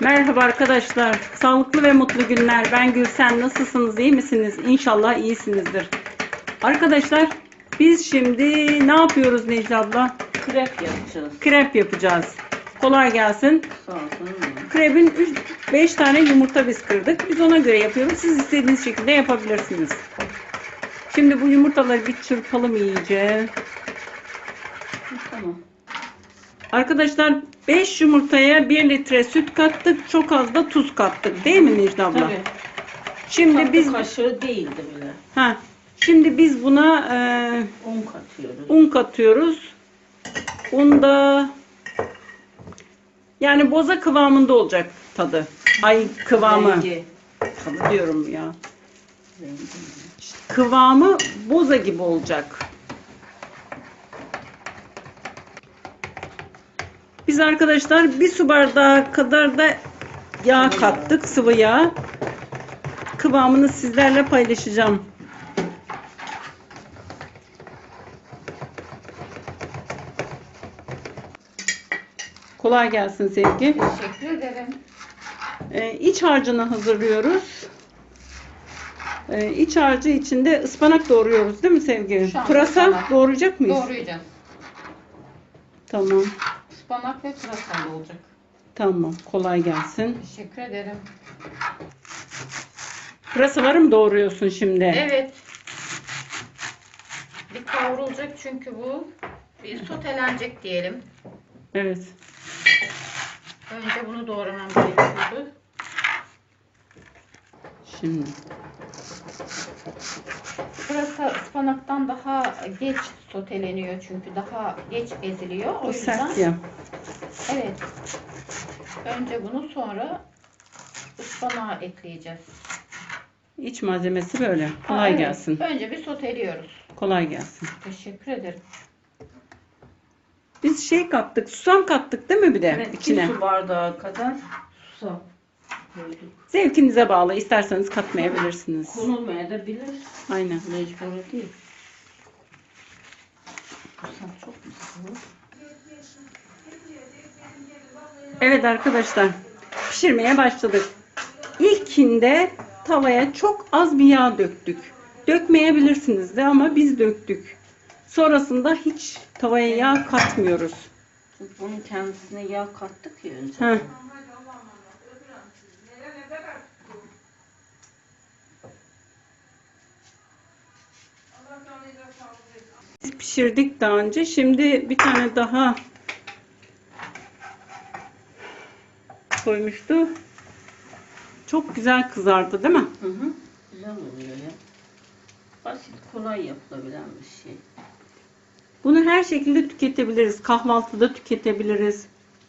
Merhaba arkadaşlar. Sağlıklı ve mutlu günler. Ben Gülsen. Nasılsınız? İyi misiniz? İnşallah iyisinizdir. Arkadaşlar biz şimdi ne yapıyoruz Necla abla? Krep yapacağız. Krep yapacağız. Kolay gelsin. Sağ olsun. Krebin 5 tane yumurta biz kırdık. Biz ona göre yapıyoruz. Siz istediğiniz şekilde yapabilirsiniz. Şimdi bu yumurtaları bir çırpalım iyice. Tamam. Arkadaşlar 5 yumurtaya 1 litre süt kattık. Çok az da tuz kattık. Değil mi Necla abla? Tabii. Şimdi Tatlı biz kaşığı değildi bile. ha şimdi biz buna e, Un katıyoruz. un katıyoruz. Un da yani boza kıvamında olacak tadı. Ay kıvamı. Rengi. Tadı diyorum ya. Rengi. Kıvamı boza gibi olacak. Biz arkadaşlar bir su bardağı kadar da yağ kattık, sıvı yağ. Kıvamını sizlerle paylaşacağım. Kolay gelsin Sevgi. Teşekkür ederim. Ee, iç harcını hazırlıyoruz. Ee, iç harcı içinde ıspanak doğruyoruz değil mi Sevgi? Şu anda Pırasa ıspanak. doğrayacak mıyız? Doğrayacağız. Tamam. Ispanak ve pırasalı olacak. Tamam. Kolay gelsin. Teşekkür ederim. Pırasaları mı doğruyorsun şimdi? Evet. Bir kavrulacak çünkü bu. Bir sotelenecek diyelim. Evet. Önce bunu doğramam gerekiyordu. Şimdi. Pırasa ıspanaktan daha geç soteleniyor çünkü daha geç eziliyor. O O yüzden sert ya. evet. Önce bunu sonra ıspanağa ekleyeceğiz. İç malzemesi böyle. Ha, Kolay evet. gelsin. Önce bir soteliyoruz. Kolay gelsin. Teşekkür ederim. Biz şey kattık. Susam kattık değil mi bir de Evet, içine? bir su bardağı kadar susam koyduk. Zevkinize bağlı. İsterseniz katmayabilirsiniz. Konulmaya da bilir. Aynen. Mecbur değil. Çok güzel. Evet arkadaşlar. Pişirmeye başladık. İlkinde tavaya çok az bir yağ döktük. Dökmeyebilirsiniz de ama biz döktük. Sonrasında hiç tavaya yağ katmıyoruz. Çünkü bunun kendisine yağ kattık ya önce. Heh. Pişirdik daha önce. Şimdi bir tane daha koymuştu. Çok güzel kızardı değil mi? Hı hı. Güzel oluyor ya. Basit, kolay yapılabilen bir şey. Bunu her şekilde tüketebiliriz. Kahvaltıda tüketebiliriz.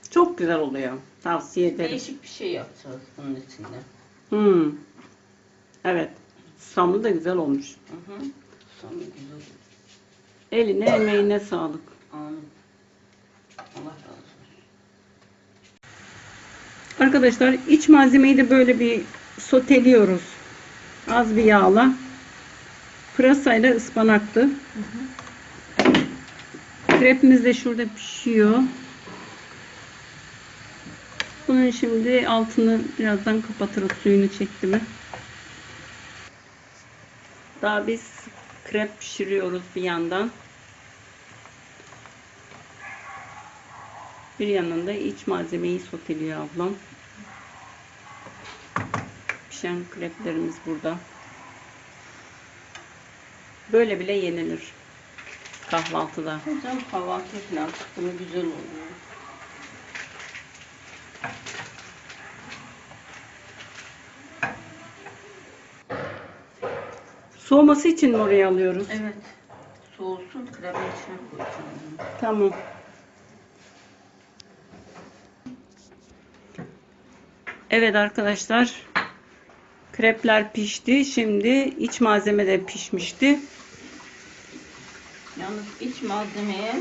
Çok güzel oluyor. Tavsiye ederim. Değişik bir şey yapacağız bunun içinde. Hmm. Evet. Susamlı da güzel olmuş. Hı hı. Sonra güzel. Eline emeğine sağlık. Amin. Allah razı olsun. Arkadaşlar iç malzemeyi de böyle bir soteliyoruz. Az bir yağla. Pırasayla ıspanaktı. Krepimiz de şurada pişiyor. Bunun şimdi altını birazdan kapatırız suyunu çekti mi. Daha biz krep pişiriyoruz bir yandan. Bir yanında iç malzemeyi soteliyor ablam. Pişen kreplerimiz burada. Böyle bile yenilir. Kahvaltıda. Hocam kahvaltı falan çıktı mı güzel oluyor. Soğuması için mi oraya alıyoruz? Evet. Soğusun kremin içine koyacağım. Tamam. Evet arkadaşlar. Krepler pişti. Şimdi iç malzeme de pişmişti. Yalnız iç malzemeye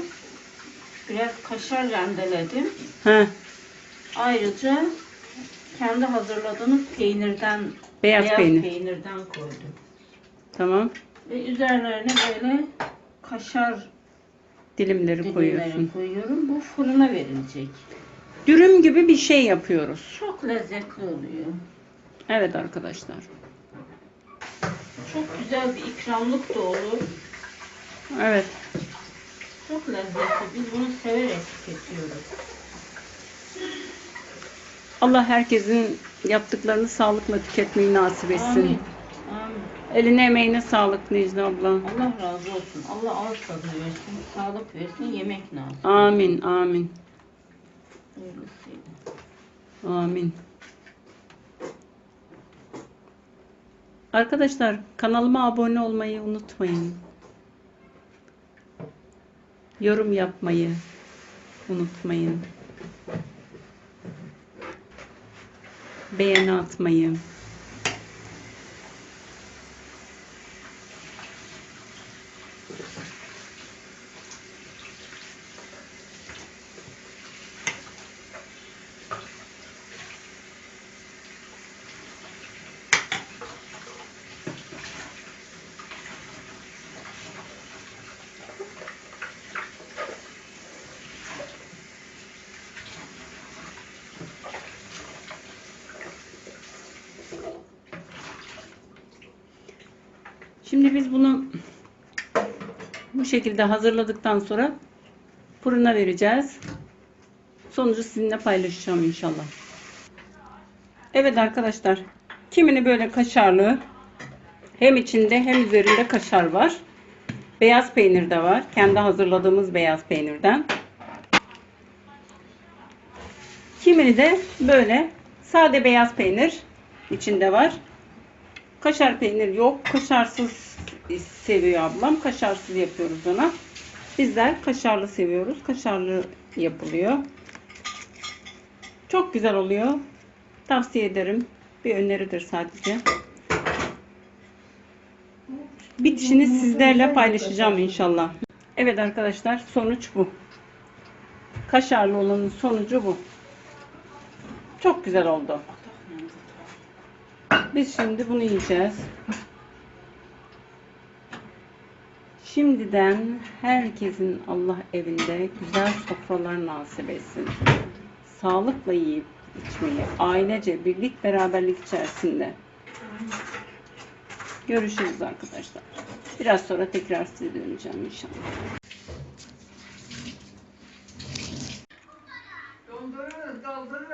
biraz kaşar rendeledim. Heh, Ayrıca kendi hazırladığımız peynirden Beyaz peynir. peynirden koydum. Tamam. Ve üzerlerine böyle kaşar Dilimleri dilimleri koyuyorsun. koyuyorum. Bu fırına verilecek. dürüm gibi bir şey yapıyoruz. Çok lezzetli oluyor. Evet arkadaşlar. Çok güzel bir ikramlık da olur. Evet. Çok lezzetli. Biz bunu severek tüketiyoruz. Allah herkesin yaptıklarını sağlıkla tüketmeyi nasip etsin. Amin. Amin. Eline emeğine sağlık Necla abla. Allah razı olsun. Allah ağız tadı versin, sağlık versin, yemek nasip. Amin, amin, amin. Arkadaşlar kanalıma abone olmayı unutmayın. Yorum yapmayı unutmayın. Beğeni atmayı. Şimdi biz bunu bu şekilde hazırladıktan sonra fırına vereceğiz. Sonucu sizinle paylaşacağım inşallah. Evet arkadaşlar. Kimini böyle kaşarlı hem içinde hem üzerinde kaşar var. Beyaz peynir de var. Kendi hazırladığımız beyaz peynirden. Kimini de böyle sade beyaz peynir içinde var. Kaşar peynir yok. Kaşarsız seviyor ablam. Kaşarsız yapıyoruz ona. Bizler kaşarlı seviyoruz. Kaşarlı yapılıyor. Çok güzel oluyor. Tavsiye ederim. Bir öneridir sadece. Bitişini sizlerle paylaşacağım inşallah. Evet arkadaşlar sonuç bu. Kaşarlı olanın sonucu bu. Çok güzel oldu. Biz şimdi bunu yiyeceğiz. Şimdiden herkesin Allah evinde güzel sofralar nasip etsin. Sağlıkla yiyip içmeyi, ailece birlik beraberlik içerisinde. Görüşürüz arkadaşlar. Biraz sonra tekrar size döneceğim inşallah.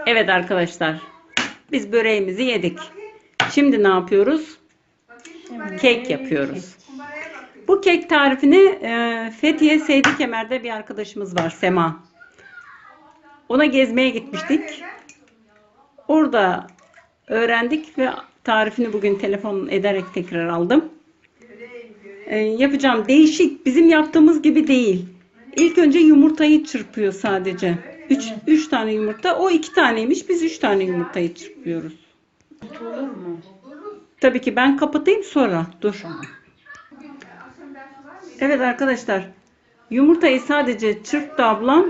Evet arkadaşlar. Biz böreğimizi yedik. Şimdi ne yapıyoruz? Kek yapıyoruz. Bu kek tarifini e, Fethiye Seydi Kemer'de bir arkadaşımız var Sema. Ona gezmeye gitmiştik. Orada öğrendik ve tarifini bugün telefon ederek tekrar aldım. E, yapacağım değişik bizim yaptığımız gibi değil. İlk önce yumurtayı çırpıyor sadece. 3 3 tane yumurta. O 2 taneymiş. Biz 3 tane yumurtayı çırpıyoruz. Olur mu? Tabii ki ben kapatayım sonra. Dur. Evet arkadaşlar. Yumurtayı sadece çırptı ablam.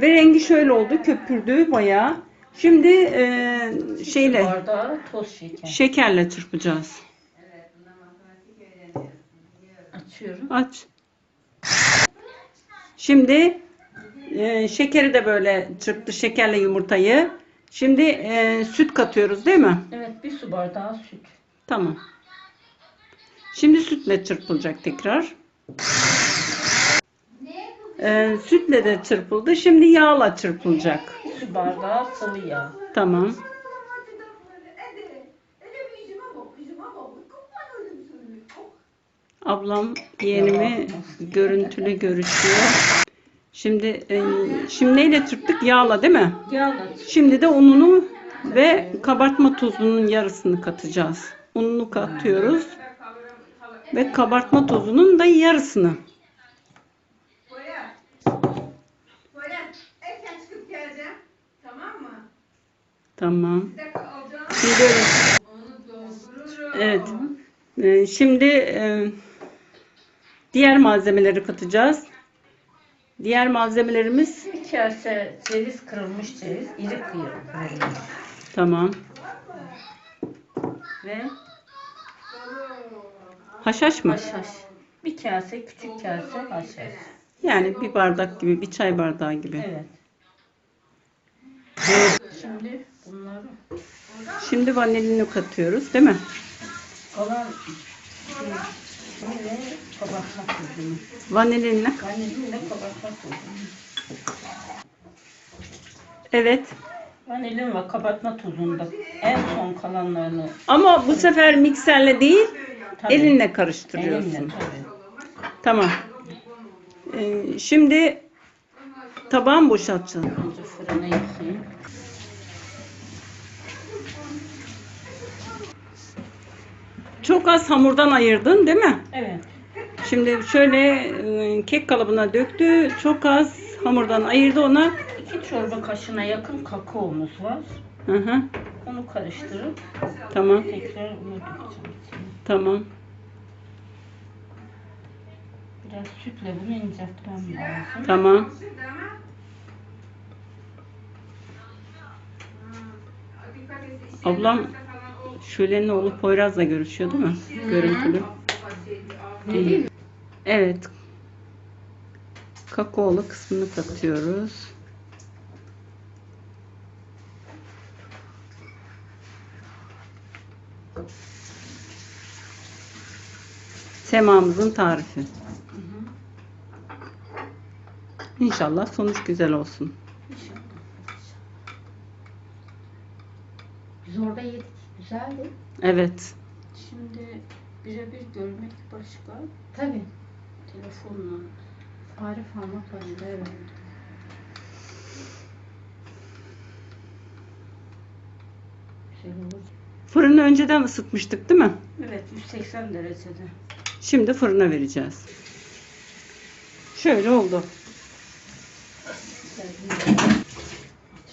Ve rengi şöyle oldu. Köpürdü bayağı. Şimdi e, şeyle Bardağı toz şeker. şekerle çırpacağız. Açıyorum. Aç. Şimdi e, şekeri de böyle çırptı şekerle yumurtayı. Şimdi e, süt katıyoruz değil mi? Evet bir su bardağı süt. Tamam. Şimdi sütle çırpılacak tekrar. Ee, sütle de çırpıldı. Şimdi yağla çırpılacak. Su bardağı sıvı yağ. Tamam. Ablam yeğenimi görüntülü görüşüyor. Şimdi e, şimdi neyle çırptık? Yağla değil mi? Yağla Şimdi de ununu ve kabartma tozunun yarısını katacağız. Ununu katıyoruz ve kabartma tozunun da yarısını. Tamam doldururum. Evet. Ee, şimdi e, diğer malzemeleri katacağız. Diğer malzemelerimiz bir kase ceviz kırılmış ceviz, iri kıyırılmış. tamam. Ve Haşhaş mı? haşhaş. Bir kase, küçük kase haşhaş. Yani bir bardak gibi, bir çay bardağı gibi. Evet. Şimdi bunları Şimdi vanilini katıyoruz değil mi? kalan kabartma tuzunu. Vanilinle. Vanilinle kabartma tuzunu. Evet. Vanilin ve kabartma tuzunu da en son kalanlarını Ama bu sefer mikserle değil, tabii, elinle karıştırıyorsun. elimle tabii. Tamam. Ee, şimdi tabağı mı boşaltacağız? Önce fırına yakayım. Çok az hamurdan ayırdın değil mi? Evet. Şimdi şöyle e, kek kalıbına döktü. Çok az hamurdan ayırdı ona. İki çorba kaşığına yakın kakaomuz var. Hı hı. Onu karıştırıp Tamam. tekrar unu dökeceğim. içine. Tamam. Biraz sütle bunu inceltmem lazım. Tamam. Ablam Şule'nin oğlu Poyraz'la görüşüyor değil mi? Görüntülü. Evet. Kakaolu kısmını katıyoruz. Semamızın tarifi. İnşallah sonuç güzel olsun. İnşallah. Biz orada yedik. Güzeldi. Evet. Şimdi birebir görmek başka. Tabii. Telefonla Tarif almak başka. Evet. güzel olur. Fırını önceden ısıtmıştık değil mi? Evet 180 derecede. Şimdi fırına vereceğiz. Şöyle oldu.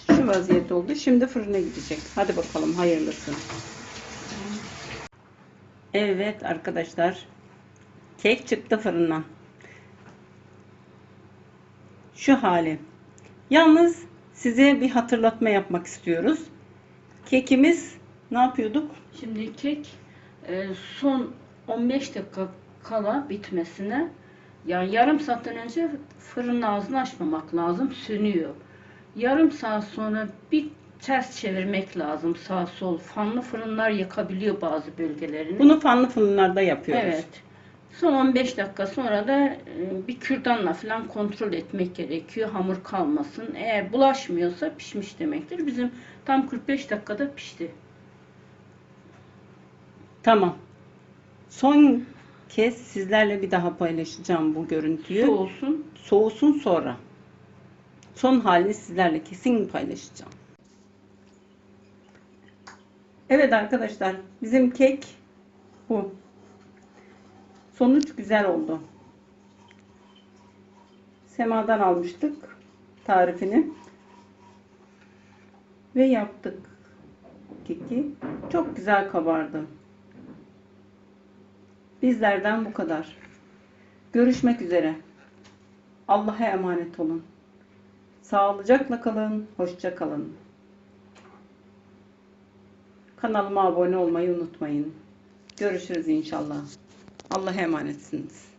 Şu vaziyet oldu. Şimdi fırına gidecek. Hadi bakalım hayırlısı. Evet arkadaşlar. Kek çıktı fırından. Şu hali. Yalnız size bir hatırlatma yapmak istiyoruz. Kekimiz ne yapıyorduk? Şimdi kek e, son 15 dakika kala bitmesine yani yarım saatten önce fırının ağzını açmamak lazım. Sönüyor. Yarım saat sonra bir ters çevirmek lazım sağ sol. Fanlı fırınlar yakabiliyor bazı bölgelerini. Bunu fanlı fırınlarda yapıyoruz. Evet. Son 15 dakika sonra da e, bir kürdanla falan kontrol etmek gerekiyor. Hamur kalmasın. Eğer bulaşmıyorsa pişmiş demektir. Bizim tam 45 dakikada pişti. Tamam. Son kez sizlerle bir daha paylaşacağım bu görüntüyü. Soğusun. Soğusun sonra. Son halini sizlerle kesin paylaşacağım. Evet arkadaşlar, bizim kek bu. Sonuç güzel oldu. Sema'dan almıştık tarifini. Ve yaptık keki. Çok güzel kabardı. Bizlerden bu kadar. Görüşmek üzere. Allah'a emanet olun. Sağlıcakla kalın, hoşça kalın. Kanalıma abone olmayı unutmayın. Görüşürüz inşallah. Allah'a emanetsiniz.